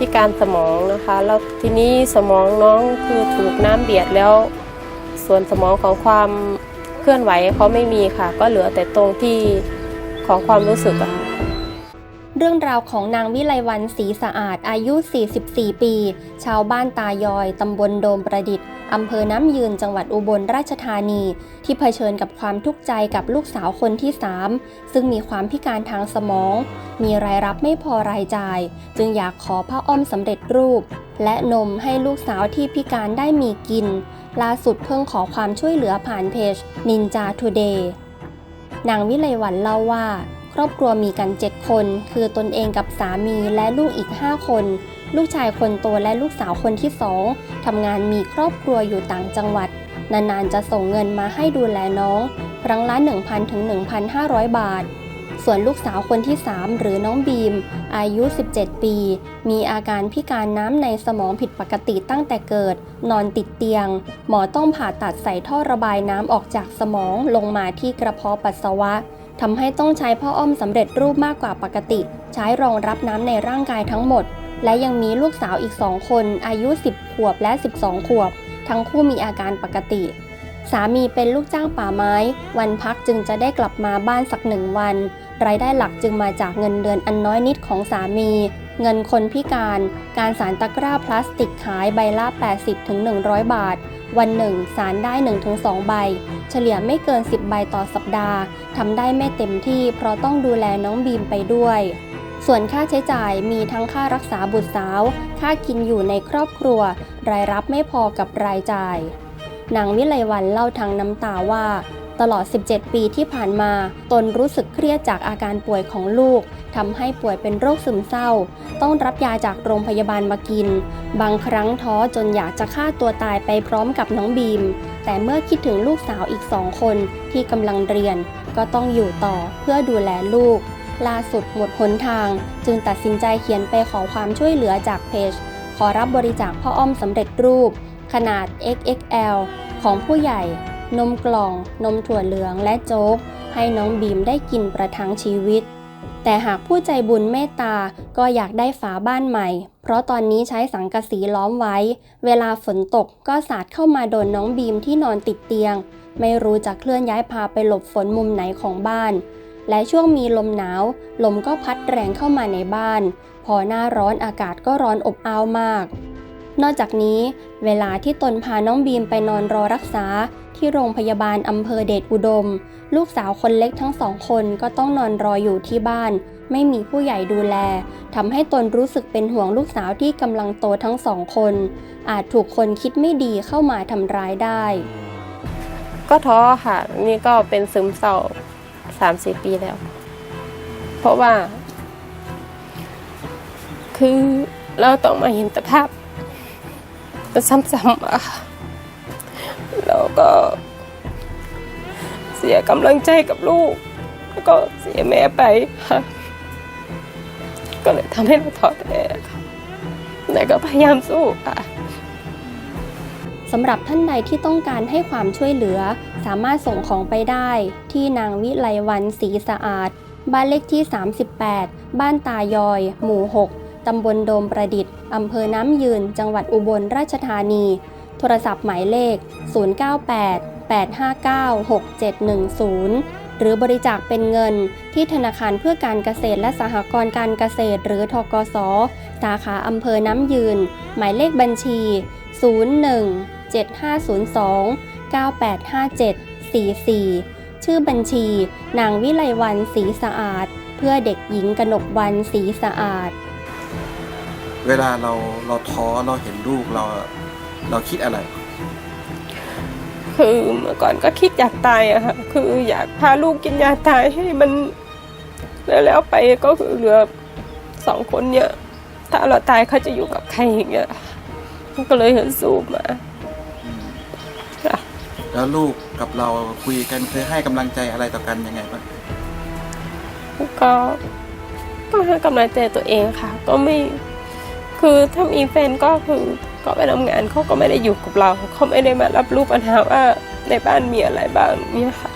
พิการสมองนะคะ แล้วทีนี้สมองน้องคือถูกน้ำเบียดแล้ว ส่วนสมองของความเคลื่อนไหวเขาไม่มีค่ะ ก็เหลือแต่ตรงที่ของความรู้สึกอะค่ะ เรื่องราวของนางวิไลวันศรีสะอาดอายุ 44 ปี ชาวบ้านตายอย ตำบลโดมประดิษฐ์ อำเภอน้ำยืนจังหวัดอุบลราชธานี ที่เผชิญกับความทุกข์ใจกับลูกสาวคนที่ 3 ซึ่งมีความพิการทางสมอง มีรายรับไม่พอรายจ่าย จึงอยากขอผ้าอ้อมสำเร็จรูป และนมให้ลูกสาวที่พิการได้มีกิน ล่าสุดเพิ่งขอความช่วยเหลือผ่านเพจ Ninja Today นางวิไลวันเล่าว่า ครอบครัวมีกัน 7 คน คือตนเองกับสามีและลูกอีก 5 คน ลูกชายคนโตและลูกสาวคนที่2ทำงานมีครอบครัวอยู่ต่างจังหวัด นานๆ จะส่งเงินมาให้ดูแลน้อง ครั้งละ 1,000 ถึง 1,500 บาท ส่วนลูกสาวคนที่ 3 หรือน้องบีม อายุ 17 ปี มีอาการพิการน้ำในสมองผิดปกติตั้งแต่เกิด นอนติดเตียง หมอต้องผ่าตัดใส่ท่อระบายน้ำออกจากสมองลงมาที่กระเพาะปัสสาวะ ทำให้ต้องใช้ผ้าอ้อมสำเร็จรูปมากกว่าปกติ ใช้รองรับน้ำในร่างกายทั้งหมด และยังมีลูกสาวอีก2คน อายุ 10 ขวบและ 12 ขวบ ทั้งคู่มีอาการปกติ สามีเป็นลูกจ้างป่าไม้ วันพักจึงจะได้กลับมาบ้านสักหนึ่งวัน รายได้หลักจึงมาจากเงินเดือนอันน้อยนิดของสามี เงินคนพิการ การสารตะกร้าพลาสติกขายใบละ 80-100 บาท วันหนึ่งสารได้ 1-2 ใบ เฉลี่ยไม่เกิน 10 ใบต่อสัปดาห์ทำได้ไม่เต็มที่เพราะต้องดูแลน้องบีมไปด้วย ส่วนค่าใช้จ่ายมีทั้งค่ารักษาบุตรสาว ค่ากินอยู่ในครอบครัว รายรับไม่พอกับรายจ่ายนางวิไลวันเล่าทางน้ำตาว่า ตลอด 17 ปีที่ผ่านมา ตนรู้สึกเครียดจากอาการป่วยของลูกทำให้ป่วยเป็นโรคซึมเศร้า ต้องรับยาจากโรงพยาบาลมากิน บางครั้งท้อจนอยากจะฆ่าตัวตายไปพร้อมกับน้องบีม แต่เมื่อคิดถึงลูกสาวอีกสองคนที่กำลังเรียน ก็ต้องอยู่ต่อเพื่อดูแลลูก ล่าสุดหมดหนทาง จึงตัดสินใจเขียนไปขอความช่วยเหลือจากเพจ ขอรับบริจาคพ่ออ้อมสำเร็จรูป ขนาด XXL ของผู้ใหญ่ นมกล่อง นมถั่วเหลืองและโจ๊ก ให้น้องบีมได้กินประทังชีวิต แต่หากผู้ใจบุญเมตตาก็อยากได้ฝาบ้านใหม่ เพราะตอนนี้ใช้สังกะสีล้อมไว้ เวลาฝนตกก็สาดเข้ามาโดนน้องบีมที่นอนติดเตียง ไม่รู้จะเคลื่อนย้ายพาไปหลบฝนมุมไหนของบ้านและช่วงมีลมหนาว ลมก็พัดแรงเข้ามาในบ้าน พอหน้าร้อนอากาศก็ร้อนอบอ้าวมาก นอกจากนี้ เวลาที่ตนพาน้องบีมไปนอนรอรักษา ที่โรงพยาบาลอำเภอเดชอุดม ลูกสาวคนเล็กทั้งสองคนก็ต้องนอนรออยู่ที่บ้าน ไม่มีผู้ใหญ่ดูแลทำให้ตนรู้สึกเป็นห่วงลูกสาวที่กำลังโตทั้งสองคน อาจถูกคนคิดไม่ดีเข้ามาทำร้ายได้ ก็ท้อค่ะ นี่ก็เป็นซึมเศร้าสามสี่ปีแล้ว เพราะว่า คือเราต้องมาเห็นแต่ภาพ แต่ซ้ำๆอะแล้วก็เสียกำลังใจกับลูก แล้วก็เสียแม่ไปค่ะก็เลยทำให้เราท้อแท้ค่ะแต่ก็พยายามสู้ค่ะสำหรับท่านใดที่ต้องการให้ความช่วยเหลือ สามารถส่งของไปได้ที่นางวิไลวันศรีสะอาด บ้านเลขที่ 38 บ้านตายอย หมู่ 6 ตำบลโดมประดิษฐ์ อำเภอน้ำยืน จังหวัดอุบลราชธานี โทรศัพท์หมายเลข 098-859-6710 หรือบริจาคเป็นเงินที่ธนาคารเพื่อการเกษตรและสหกรณ์การเกษตร หรือทกส สาขาอำเภอน้ำยืน หมายเลขบัญชี 01 7502 9857 44 ชื่อบัญชี นางวิไลวันศรีสะอาด เพื่อเด็กหญิงกนกวันศรีสะอาด เวลาเราเราท้อเราเห็นลูกเราเราคิดอะไร คือเมื่อก่อนก็คิดอยากตายอะค่ะคืออยากพาลูกกินยาตายให้มัน แล้วแล้วไปก็คือเหลือสองคนเนี่ย ถ้าเราตายเขาจะอยู่กับใครอย่างเงี้ยมันก็เลยเห็นสูบมาอืมค่ะแล้วลูกกับเราคุยกันเคยให้กำลังใจอะไรต่อกันยังไงบ้างก็ก็ให้กำลังใจตัวเองค่ะ ก็ไม่ คือถ้ามีแฟนก็คือก็ไปทำงานเขาก็ไม่ได้อยู่กับเราเขาไม่ได้มารับรู้ปัญหาว่าในบ้านมีอะไรบ้างเนี่ยค่ะ